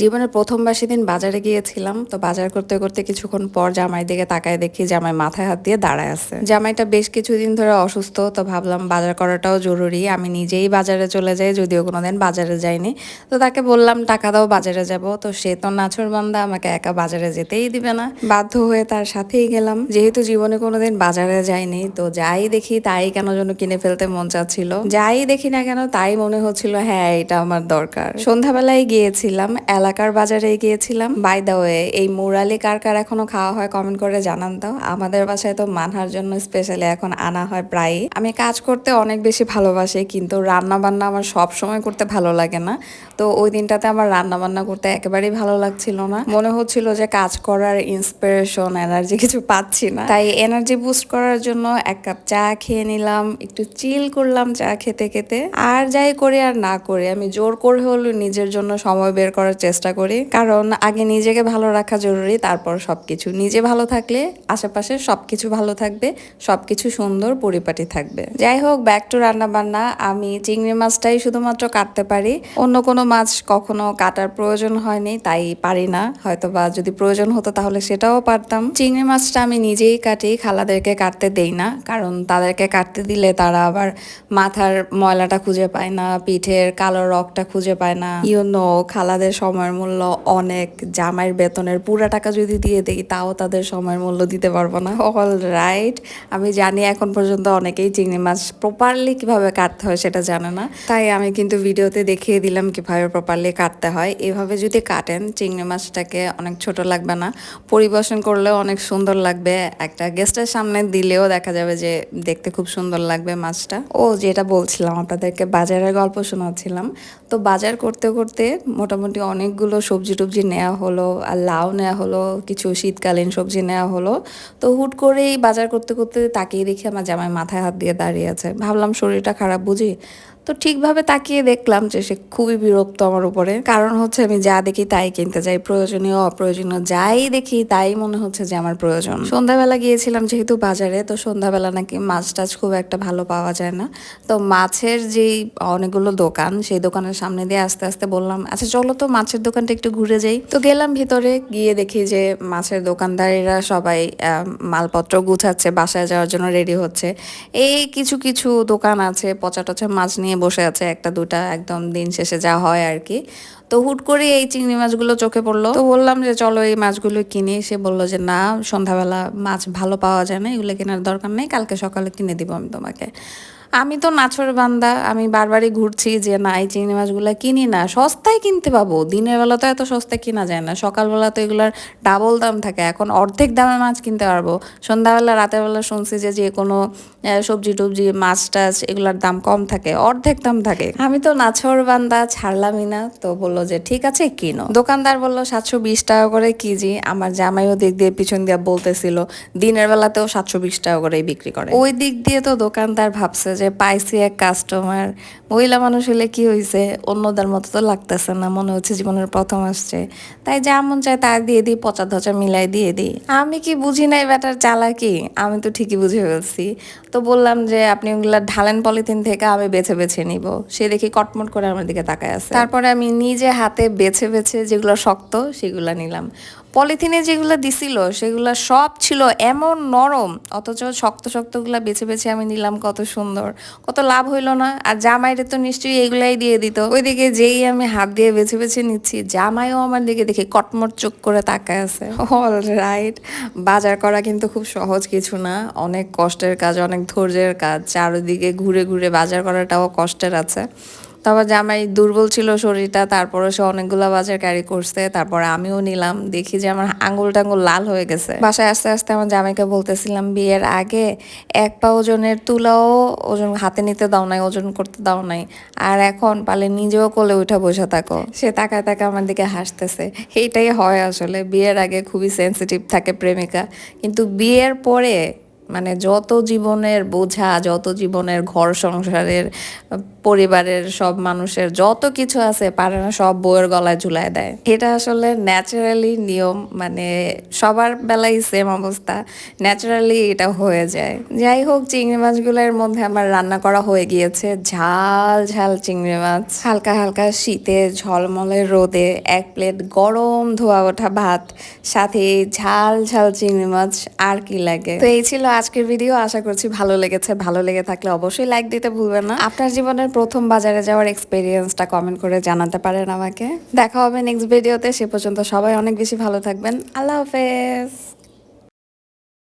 জীবনের প্রথমবার সেদিন বাজারে গিয়েছিলাম, তো বাজার করতে করতে কিছুক্ষণ পর জামাই দিকে তাকায় দেখি জামাই মাথায় হাত দিয়ে দাঁড়ায় আছে। জামাইটা বেশ কিছুদিন ধরে অসুস্থ, তো ভাবলাম বাজার করাটাও জরুরি। আমি নিজেই বাজারে চলে যাই, যদিও কোনোদিন বাজারে যাইনি। তো তাকে বললাম, টাকা দাও, বাজারে যাব। তো সে তো নাছর বান্দা, আমাকে একা বাজারে যেতেই দিবে না। বাধ্য হয়ে তার সাথেই গেলাম। যেহেতু জীবনে কোনোদিন বাজারে যাইনি, তো যাই দেখি তাই কেন যেন কিনে ফেলতে মন চাচ্ছিল। যাই দেখি না কেন তাই মনে হচ্ছিল হ্যাঁ এটা আমার দরকার। সন্ধ্যাবেলায় গিয়েছিলাম এলাকার বাজারে গিয়েছিলাম। বাই দা ওয়ে এই মুরালি কার কার এখনও খাওয়া হয় কমেন্ট করে জানান তো। আমাদের বাসায় তো মানহার জন্য স্পেশালি এখন আনা হয় প্রায়ই। আমি কাজ করতে অনেক বেশি ভালোবাসি, কিন্তু রান্না বান্না আমার সব সময় করতে ভালো লাগে না। তো ওই দিনটাতে আমার রান্না বান্না করতে একেবারেই ভালো লাগছিল না। মনে হচ্ছিল যে কাজ করার ইন্সপিরেশন এনার্জি কিছু পাচ্ছি না। তাই এনার্জি বুস্ট করার জন্য এক কাপ চা খেয়ে নিলাম, একটু চিল করলাম চা খেতে খেতে। আর যাই করি আর না করি, আমি জোর করে হলেও নিজের জন্য সময় বের করার চেষ্টা করি। কারণ আগে নিজেকে ভালো রাখা জরুরি, তারপর সবকিছু। নিজে ভালো থাকলে আশেপাশে সবকিছু ভালো থাকবে, সবকিছু সুন্দর পরিপাটি থাকবে। যাই হোক ব্যাক টু রান্না বান্না আমি চিংড়ি মাছটাই শুধুমাত্র কাটতে পারি। অন্য কোনো মাছ কখনো কাটার প্রয়োজন হয়নি, তাই পারি না। হয়তো বা যদি প্রয়োজন হতো তাহলে সেটাও পারতাম। চিংড়ি মাছটা আমি নিজেই কাটি, খালাদেরকে কাটতে দেই না। কারণ তাদেরকে কাটতে দিলে তারা আবার মাথার ময়লাটা খুঁজে পায় না, পিঠের কালো রকটা খুঁজে পায় না। ইউনো খালাদের সময়ের মূল্য অনেক, জামাইয়ের বেতনের পুরা টাকা যদি দিয়ে দেই, তাও তাদের সময়ের মূল্য দিতে পারব না। অল রাইট আমি জানি এখন পর্যন্ত অনেকেই চিংড়ি মাছ প্রপারলি কীভাবে কাটতে হয় সেটা জানে না। তাই আমি কিন্তু ভিডিওতে দেখিয়ে দিলাম কীভাবে প্রপারলি কাটতে হয়। এভাবে যদি কাটেন, চিংড়ি মাছটাকে অনেক ছোট লাগবে না। পরিবেশন করলেও অনেক সুন্দর লাগবে। একটা গেস্টের সামনে দিলেও দেখা যাবে যে দেখতে খুব সুন্দর লাগবে মাছটা। ও, যেটা বলছিলাম, আপনাদেরকে বাজারের গল্প শোনাচ্ছিলাম। তো বাজার করতে করতে মোটামুটি অনেকগুলো সবজি টবজি নেওয়া হলো আর লাউ নেওয়া হলো, কিছু শীতকালীন সবজি নেওয়া হলো। তো হুট করেই বাজার করতে করতে তাকিয়ে দেখি আমার জামাই মাথায় হাত দিয়ে দাঁড়িয়ে আছে। ভাবলাম শরীরটা খারাপ বুঝি? তো ঠিকভাবে তাকিয়ে দেখলাম যে সে খুবই বিরক্ত আমার উপরে। কারণ হচ্ছে আমি যা দেখি তাই কিনতে যাই, প্রয়োজনীয়, অপ্রয়োজনীয় যাই দেখি তাই মনে হচ্ছে যে আমার প্রয়োজন। সন্ধ্যাবেলা গিয়েছিলাম যেহেতু বাজারে, তো সন্ধ্যাবেলা নাকি মাছ টাছ খুব একটা ভালো পাওয়া যায় না। তো মাছের যেই অনেকগুলো দোকান, সেই দোকানের সামনে দিয়ে আস্তে আস্তে বললাম আচ্ছা চলো তো মাছের দোকানটা একটু ঘুরে যাই। তো গেলাম ভিতরে, গিয়ে দেখি যে মাছের দোকানদারেরা সবাই মালপত্র গুছাচ্ছে, বাসায় যাওয়ার জন্য রেডি হচ্ছে। এই কিছু কিছু দোকান আছে, পচা টচা মাছ নিয়ে বসে আছে একটা দুটা, একদম দিন শেষে যা হয় আর কি। তো হুট করে এই চিংড়ি মাছগুলো চোখে পড়ল। তো বললাম যে, চলো এই মাছগুলো কিনে। সে বলল যে, না, সন্ধ্যাবেলা মাছ ভালো পাওয়া যায় না, এগুলো কেনার দরকার নেই, কালকে সকালে কিনে দিব আমি তোমাকে। আমি তো নাছর বান্দা, আমি বারবারই ঘুরছি যে না, এই চিংড়ি মাছগুলো কিনি না। সস্তায় কিনতে পাবো। দিনের বেলা তো এত সস্তায় কিনা যায় না। সকালবেলা তো এগুলোর ডাবল দাম থাকে। এখন অর্ধেক দামে মাছ কিনতে পারব। সন্ধ্যাবেলা, রাতের বেলা শুনছি যে যে কোনো সবজি টবজি, মাছ টাছ, এগুলোর দাম কম থাকে। অর্ধেক দাম থাকে। আমি তো নাছর বান্দা, ছাড়লামই না। তো বলল যে, ঠিক আছে, কিনো। দোকানদার বলল, সাতশো বিশ টাকা করে কেজি। আমার জামাইও দিক দিয়ে পিছন দিয়ে বলতেছিল, দিনের বেলাতেও সাতশো বিশ টাকা করে বিক্রি করে। ওই দিক দিয়ে তো দোকানদার ভাবছে যে পাইছি এক কাস্টমার মহিলা মানুষ হলে কি হয়েছে অন্যদের মতো তো লাগতেছে না, মনে হচ্ছে জীবনের প্রথম আসছে। তাই যা মন চায় তা দিয়ে দিই, পচা ধচা মিলাই দিয়ে দিই। আমি কি বুঝি নাই ব্যাটার চালাকি? আমি তো ঠিকই বুঝে ফেলছি। তো বললাম যে আপনি ওগুলা ঢালেন পলিথিন থেকে, আমি বেছে বেছে নিব। সে দেখি কটমট করে আমার দিকে তাকায় আছে। তারপরে আমি নিজে হাতে বেছে বেছে যেগুলো শক্ত, সেগুলো নিলাম। পলিথিনে যেগুলো দিছিল, সেগুলো সব ছিল এমন নরম, অথচ শক্ত শক্তগুলো বেছে বেছে আমি নিলাম কত সুন্দর। কত লাভ হইল না। আর জামাইরে তো নিশ্চয়ই এগুলাই দিয়ে দিত। ওইদিকে যেই আমি হাত দিয়ে বেছে বেছে নিচ্ছি, জামাইও আমার দিকে দেখে কটমট চোখ করে তাকায় আছে। অল রাইট বাজার করা কিন্তু খুব সহজ কিছু না। অনেক কষ্টের কাজ, অনেক ধৈর্যের কাজ। চারিদিকে ঘুরে ঘুরে বাজার করাটাও কষ্টের আছে। তারপর জামাই দুর্বল ছিল শরীরটা তারপরে সে অনেকগুলো বাজার ক্যারি করছে। তারপরে আমিও নিলাম, দেখি যে আমার আঙ্গুল টাঙ্গুল লাল হয়ে গেছে। বাসায় আস্তে আস্তে আমার জামাইকে বলতেছিলাম, বিয়ের আগে এক পা ওজনের তুলাও ওজন হাতে নিতে দাও নাই, ওজন করতে দাও নাই। আর এখন পালে নিজেও কোলে উঠে বসে থাকো। সে তাকায় তাকায় আমার দিকে হাসতেছে। এইটাই হয় আসলে, বিয়ের আগে খুবই সেন্সিটিভ থাকে প্রেমিকা। কিন্তু বিয়ের পরে মানে যত জীবনের বোঝা, যত জীবনের ঘর সংসারের পরিবারের সব মানুষের যত কিছু আছে পারে না সব বইয়ের গলায় ঝুলায় দেয়। এটা আসলে ন্যাচারালি নিয়ম মানে সবার বেলায় সেম অবস্থা। ন্যাচারালি এটা হয়ে যায়। যাই হোক, চিংড়ি মাছগুলোর মধ্যে আমার রান্না করা হয়ে গিয়েছে। ঝাল ঝাল চিংড়ি মাছ। হালকা হালকা শীতে ঝলমলে রোদে এক প্লেট গরম ধোয়া ওঠা ভাত, সাথে ঝাল ঝাল চিংড়ি মাছ, আর কি লাগে? তো এই ছিল আজকের ভিডিও আশা করছি ভালো লেগেছে। ভালো লেগে থাকলে অবশ্যই লাইক দিতে ভুলবেন না। আপনার জীবনের প্রথম বাজারে যাওয়ার এক্সপিরিয়েন্সটা কমেন্ট করে জানাতে পারেন আমাকে। দেখা হবে নেক্সট ভিডিওতে সে পর্যন্ত সবাই অনেক বেশি ভালো থাকবেন। আল্লাহ হাফেজ।